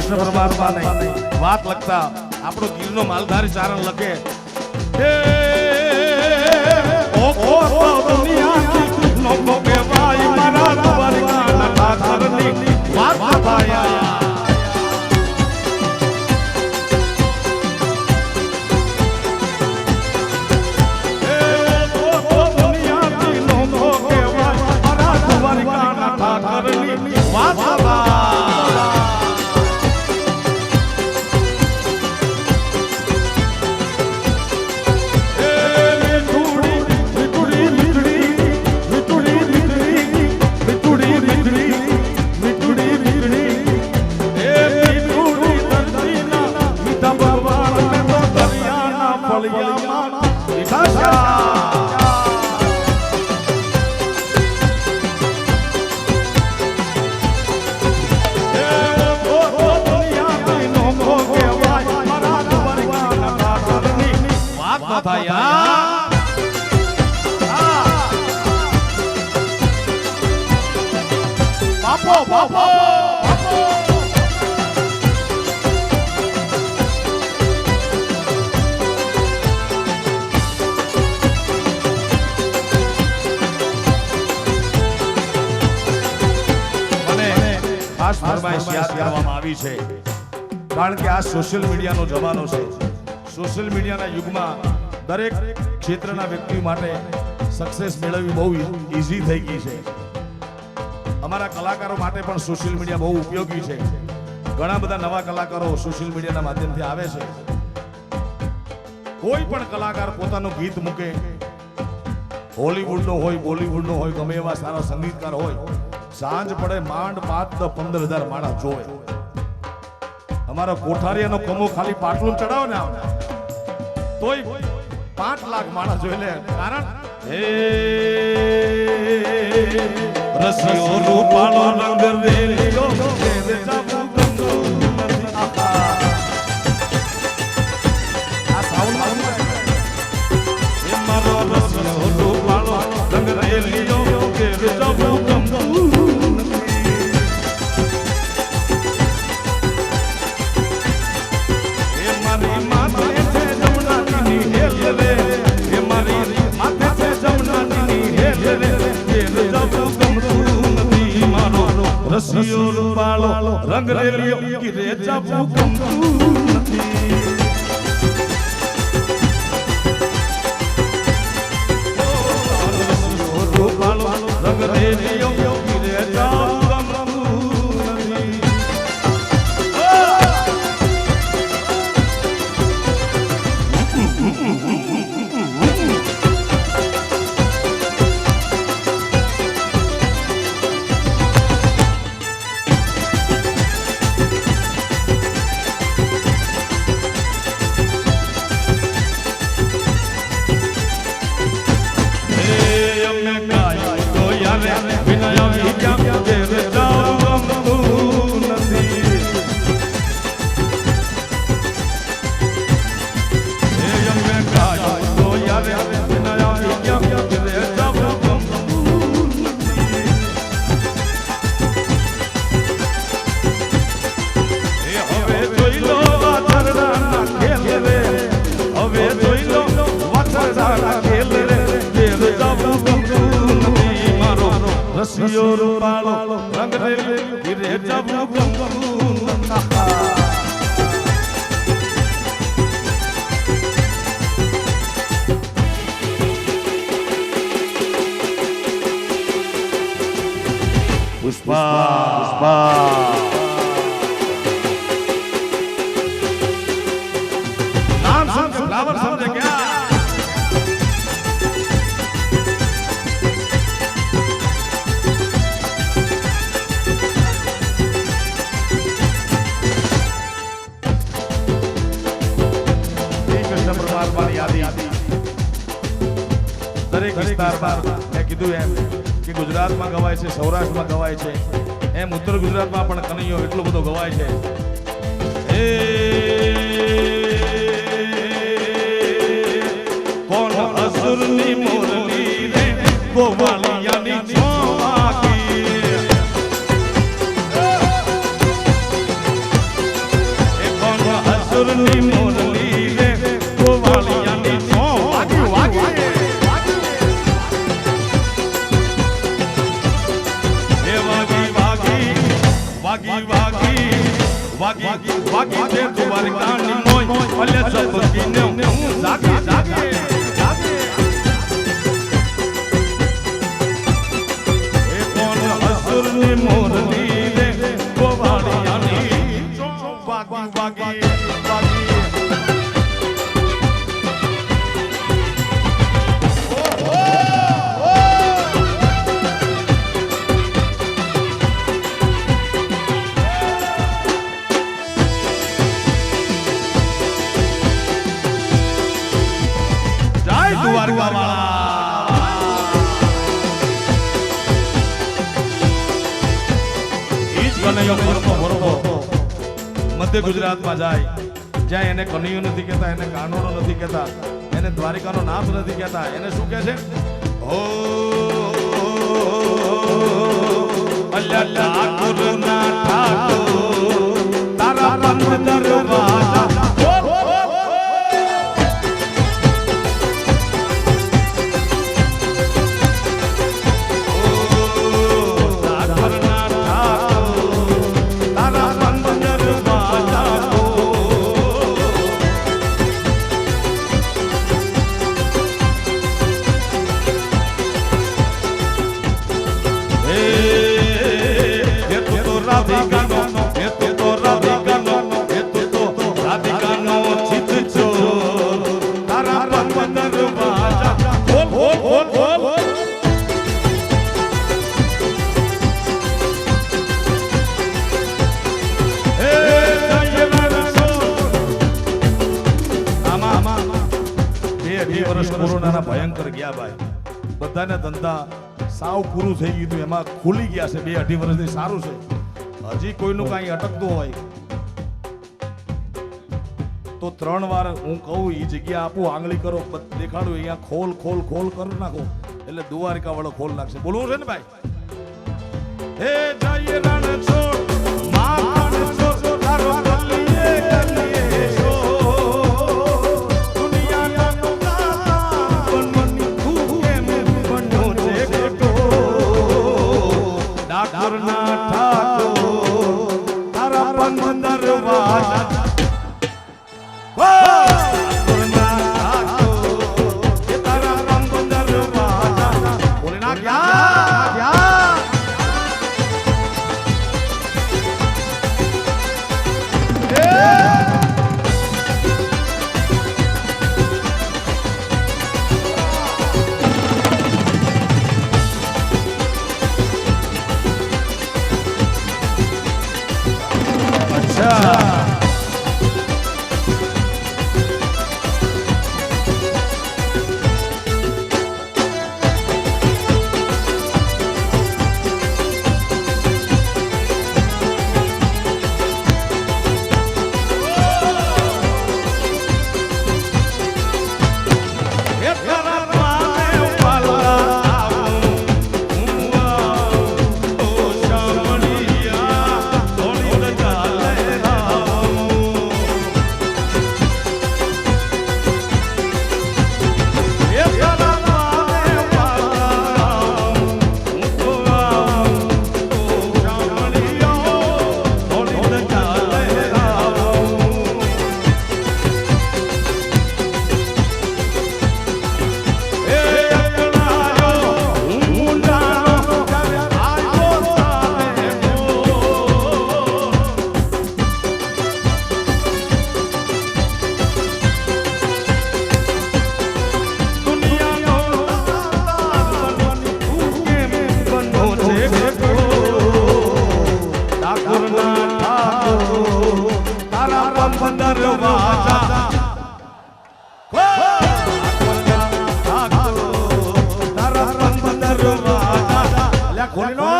કૃષ્ણ પરમાત્મા વાત લખતા આપણો ગીરનો માલધારી ચારણ લખે વાત બાપો બાપો ખાસ ફરમાઈશ યાદ કરવામાં આવી છે. કારણ કે આ સોશિયલ મીડિયાનો જમાનો છે. સોશિયલ મીડિયાના યુગમાં દરેક ક્ષેત્રના વ્યક્તિ માટે સક્સેસ મેળવવી બહુ ઈઝી થઈ ગઈ છે. અમારા કલાકારો માટે પણ સોશિયલ મીડિયા બહુ ઉપયોગી છે. ઘણા બધા નવા કલાકારો સોશિયલ મીડિયાના માધ્યમથી આવે છે. કોઈ પણ કલાકાર પોતાનું ગીત મૂકે. હોલીવુડનો હોય બોલીવુડનો હોય, ગમે એવા સારા સંગીતકાર હોય સાંજ પડે માંડ પાંચ દસ પંદર હજાર માણસ જોવે. અમારા કોઠારીયાનો કમો ખાલી પાટલું ચડાવો ને તોય પાંચ લાખ માણસ જોઈ લે. કારણ હે રસિયો રૂપાળો નગર? એ મારો રસિયો રૂપાળો રેલિયો ઘેર જાવું રસિયો રૂપાળો રંગ રંગ રેલિયો તો યારે રસિયો રૂપાળો રંગ રેલે ઘીરે જવું ગમવું પુષ્પા પુષ્પા. નામ સમજે સમજે દરેક વિસ્તારમાં મેં કીધું એમ કે ગુજરાતમાં ગવાય છે સૌરાષ્ટ્રમાં ગવાય છે. એમ ઉત્તર ગુજરાતમાં પણ કનૈયો એટલો બધો ગવાય છે. કોણ અસુરની મોરલી રે ગોવાળિયાની છોવાકી અસુરની મોરલી વાગી વાગી વાગી વાગી તે દ્વારકાની મોય અલે સબકીને હું જાગી જાગી. દ્વારકા વાળા ઈ જ કનૈયો ફરતો મધ્ય ગુજરાતમાં જાય. જ્યાં એને કનૈયો નથી કહેતા, એને કાનોડો નથી કહેતા, એને દ્વારિકાનો નાથ નથી કહેતા. એને શું કહે છે? ઓ વર્ષ કોરોનાના ભયંકર ગયા ભાઈ. બધાને ધંધા સાવ પૂરું થઈ ગયું એમાં ખુલી ગયા છે. બે અઢી વર્ષથી સારું છે. હજી કોઈનું કાંઈ અટકતું હોય. તો ત્રણ વાર હું કહું એ જગ્યા આપું, આંગળી કરો દેખાડું, અહીંયા ખોલ ખોલ ખોલ કરી નાખો. એટલે દ્વારિકા વાળો ખોલ નાખશે. બોલવું છે ને ભાઈ? હે જય તારા ખોલી નો ખોલી નો